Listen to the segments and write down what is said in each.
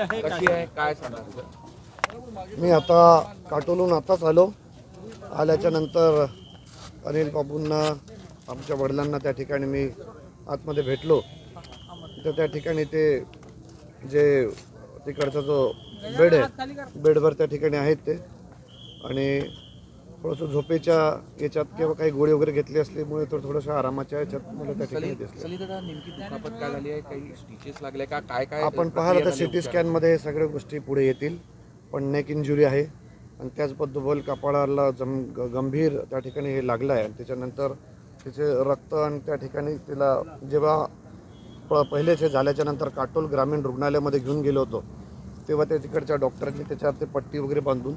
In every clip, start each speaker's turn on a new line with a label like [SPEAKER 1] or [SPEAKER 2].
[SPEAKER 1] आहे
[SPEAKER 2] कशी आहे? काय सांगा
[SPEAKER 3] मी आता काटोलून आताच आलो. आल्याच्यानंतर अनिल बाबूंना आमच्या वडिलांना त्या ठिकाणी मी आतमध्ये भेटलो. तर त्या ठिकाणी ते जे तिकडचा जो बेड आहे बेडवर त्या ठिकाणी आहेत ते. आणि थोडंसं झोपेच्या याच्यात किंवा काही गोळी वगैरे घेतली असल्यामुळे तर थोडंसं आरामाच्या याच्यात मला त्या ठिकाणी दिसलं.
[SPEAKER 2] नेमकी दुखापत काय झाली आहे? काही स्टिचेस लागले का? काय काय
[SPEAKER 3] आपण पाहिलं तर सिटी स्कॅनमध्ये सगळ्या गोष्टी पुढे येतील पण नेक इंजुरी आहे. आणि त्याचबद्दल कपाळाला जम गंभीर त्या ठिकाणी हे लागलं आहे. आणि त्याच्यानंतर तिचे रक्त आणि त्या ठिकाणी तिला जेव्हा प पहिलेच हे झाल्याच्यानंतर काटोल ग्रामीण रुग्णालयामध्ये घेऊन गेलो होतो तेव्हा त्या तिकडच्या डॉक्टरांनी त्याच्यावर ते पट्टी वगैरे बांधून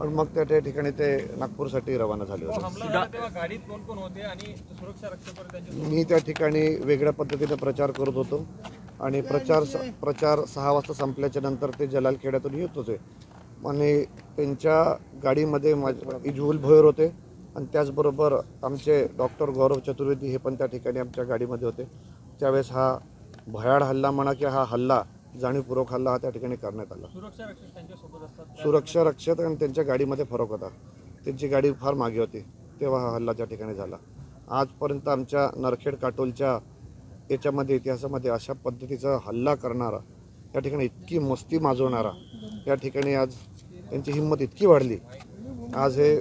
[SPEAKER 3] आणि मग त्या त्या ठिकाणी ते नागपूरसाठी रवाना झाले होते. मी त्या ठिकाणी वेगळ्या पद्धतीने प्रचार करत होतो. आणि प्रचार प्रचार सहा वाजता संपल्याच्या नंतर ते जलालखेड्यातून येत होते. आणि त्यांच्या गाडीमध्ये माझ इजवुल भोयर होते. आणि त्याचबरोबर आमचे डॉक्टर गौरव चतुर्वेदी हे पण त्या ठिकाणी आमच्या गाडीमध्ये होते. त्यावेळेस हा भयाड हल्ला म्हणा की हा हल्ला जाणीवपूर्वक हल्ला हा त्या ठिकाणी करण्यात आला. सुरक्षा रक्षक आणि त्यांच्या गाडीमध्ये फरक होता. त्यांची गाडी फार मागे होती तेव्हा हा हल्ला त्या ठिकाणी झाला. आजपर्यंत आमच्या नरखेड काटोलच्या याच्यामध्ये इतिहासामध्ये अशा पद्धतीचा हल्ला करणारा या ठिकाणी इतकी मस्ती माजवणारा या ठिकाणी आज त्यांची हिंमत इतकी वाढली. आज हे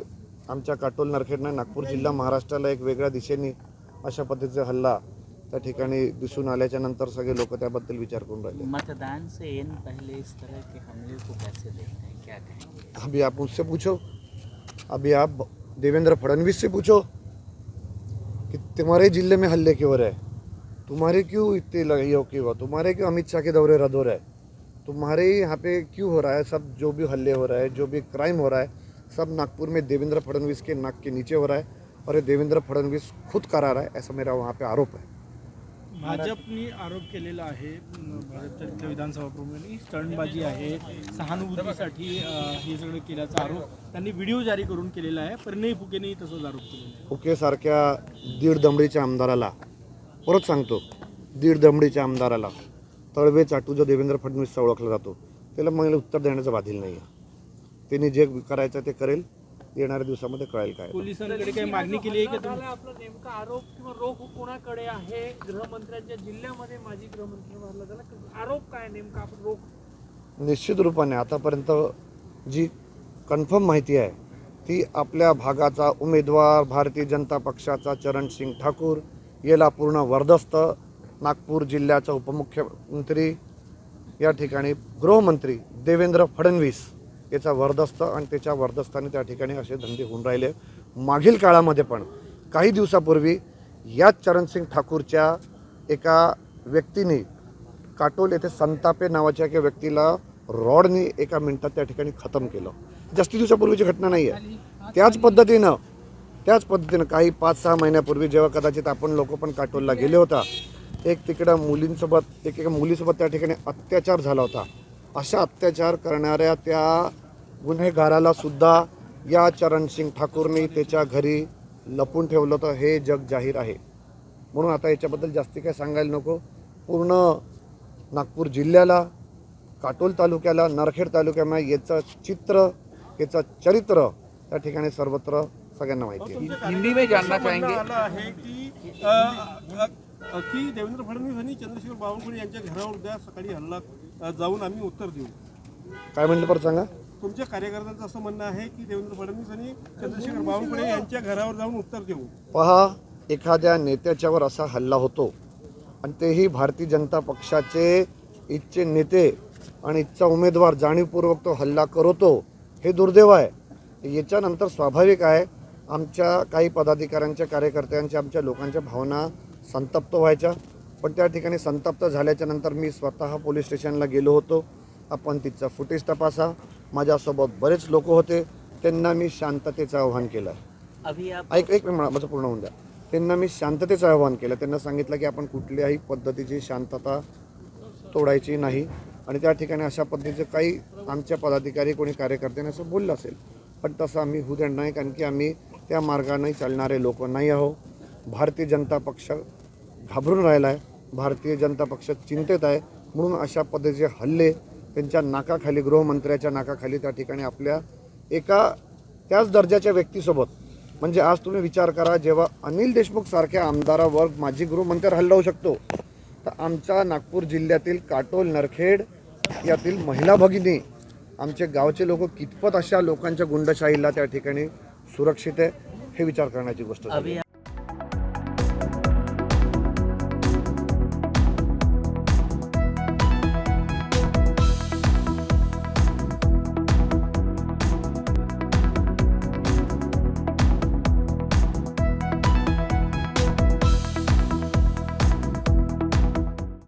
[SPEAKER 3] आमच्या काटोल नरखेडनं नागपूर जिल्हा महाराष्ट्राला एक वेगळ्या दिशेने अशा पद्धतीचा हल्ला त्या ठिकाणी दिसून आल्याच्या नंतर सगळे लोक त्याबद्दल विचार करून राहिले.
[SPEAKER 4] मतदान से इन पहले इस तरह के हमले को कैसे देखते हैं? क्या कहेंगे?
[SPEAKER 3] अभी आप मुझसे पूछो। अभी आप देवेंद्र फडणवीस से पूछो कि तुम्हारे ज़िले में हल्ले क्यों हो रहे हैं? तुम्हारे क्यों इतने लगे ये क्यों हुआ तुम्हारे क्यों अमित शाह के दौरे रद्द हो रहे हैं? तुम्हारे यहाँ पे क्यों हो रहा है? सब जो भी हल्ले हो रहा है जो भी क्राइम हो रहा है सब नागपुर में देवेंद्र फडणवीस के नाक के नीचे हो रहा है और ये देवेंद्र फडणवीस खुद करा रहा है ऐसा मेरा वहाँ पे आरोप है।
[SPEAKER 1] भाजपनी आरोप केलेला आहे भाजपच्या विधानसभा प्रमुखांनी. स्टंटबाजी आहे सहानुभूतीसाठी हे सगळं केल्याचा आरोप त्यांनी व्हिडिओ जारी करून केलेला आहे. परिणय फुकेनेही तसंच आरोप केलेला फुके
[SPEAKER 3] फुकेसारख्या दीड दमडीच्या आमदाराला परत सांगतो दीड दमडीच्या आमदाराला तळवे चाटू जो देवेंद्र फडणवीसचा ओळखला जातो त्याला मला उत्तर देण्याचं बाधील नाही आहे त्यांनी जे करायचं ते करेल येणाऱ्या दिवसामध्ये कळेल काय.
[SPEAKER 1] पोलिसांकडे काही मागणी केली आहे का
[SPEAKER 5] आपला नेमका आरोप किंवा रोख कोणाकडे आहे? गृहमंत्र्यांच्या जिल्ह्यामध्ये माजी गृहमंत्री मारला आरोप काय नेमका आपण रोख?
[SPEAKER 3] निश्चित रूपाने आतापर्यंत जी कन्फर्म माहिती आहे ती आपल्या भागाचा उमेदवार भारतीय जनता पक्षाचा चरणसिंग ठाकूर याला पूर्ण वर्धस्त नागपूर जिल्ह्याचा उपमुख्यमंत्री या ठिकाणी गृहमंत्री देवेंद्र फडणवीस याचा वरदस्त आणि त्याच्या वरदस्ताने त्या ठिकाणी असे धंदे होऊन राहिले. मागील काळामध्ये पण काही दिवसापूर्वी याच चरणसिंग ठाकूरच्या एका व्यक्तीने काटोल येथे संतापे नावाच्या एका व्यक्तीला रॉडनी एका मिनटात त्या ठिकाणी खतम केलं. जास्ती दिवसापूर्वीची घटना नाही आहे त्याच पद्धतीनं त्याच पद्धतीनं काही पाच सहा महिन्यापूर्वी जेव्हा कदाचित आपण लोक पण काटोलला गेले होता एक तिकडं मुलींसोबत एक एका मुलीसोबत त्या ठिकाणी अत्याचार झाला होता. अशा अत्याचार करणाऱ्या त्या गुन्हेगाराला सुद्धा या चरणसिंग ठाकूरने त्याच्या घरी लपून ठेवलं होतं. हे जग जाहीर आहे. म्हणून आता याच्याबद्दल जास्ती काय सांगायला नको. पूर्ण नागपूर जिल्ह्याला काटोल तालुक्याला नरखेड तालुक्यामध्ये याचं चित्र याचं चरित्र त्या ठिकाणी सर्वत्र सगळ्यांना माहिती आहे.
[SPEAKER 2] हिंदी में जानना चाहेंगे.
[SPEAKER 1] आलं आहे की देवेंद्र फडणवीस यांनी चंद्रशेखर बावनकुळे यांच्या घरावर उद्या सकाळी हल्ला अ, जाऊन आम्ही उत्तर देऊ.
[SPEAKER 3] काय म्हणलं परत सांगा?
[SPEAKER 1] तुमच्या कार्यकर्त्यांचं असं म्हणणं आहे की देवेंद्र फडणवीस यांनी चंद्रशेखर बावनकुळे यांच्या घरावर जाऊन उत्तर देऊ.
[SPEAKER 3] पहा एखाद्या नेत्याच्यावर असा हल्ला होतो आणि तेही भारतीय जनता पक्षाचे इच्छे नेते आणि इच्छा उमेदवार जाणीवपूर्वक तो हल्ला करतो हे दुर्दैव आहे. याच्यानंतर स्वाभाविक आहे आमच्या काही पदाधिकाऱ्यांच्या कार्यकर्त्यांच्या आमच्या लोकांच्या भावना संतप्त व्हायच्या. पण त्या ठिकाणी संतप्त झाल्याच्यानंतर मी स्वतः पोलीस स्टेशनला गेलो होतो. आपण तिचा फुटेज तपासा. माझ्यासोबत बरेच लोक होते. त्यांना मी शांततेचं आव्हान केलं. ऐक एक माझं पूर्ण होऊन द्या. त्यांना मी शांततेचं आवाहन केलं. त्यांना सांगितलं की आपण कुठल्याही पद्धतीची शांतता तोडायची नाही. आणि त्या ठिकाणी अशा पद्धतीचे काही आमच्या पदाधिकारी कोणी कार्यकर्त्यांनी असं बोललं असेल. पण तसं आम्ही होऊ देणार नाही कारण की आम्ही त्या मार्गाने चालणारे लोक नाही आहो भारतीय जनता पक्ष घाबरून राहिला आहे भारतीय जनता पक्ष चिंतेत आहे. म्हणून अशा पद्धतीचे हल्ले त्यांच्या नाकाखाली गृहमंत्र्याच्या नाकाखाली त्या ठिकाणी आपल्या एका त्याच दर्जाच्या व्यक्तीसोबत. म्हणजे आज तुम्ही विचार करा जेव्हा अनिल देशमुख सारख्या आमदारावर माजी गृहमंत्र्यावर हल्ला होऊ शकतो तर आमच्या नागपूर जिल्ह्यातील काटोल नरखेड यातील महिला भगिनी आमचे गावचे लोक कितपत अशा लोकांच्या गुंडशाहीला त्या ठिकाणी सुरक्षित आहे हे विचार करण्याची गोष्ट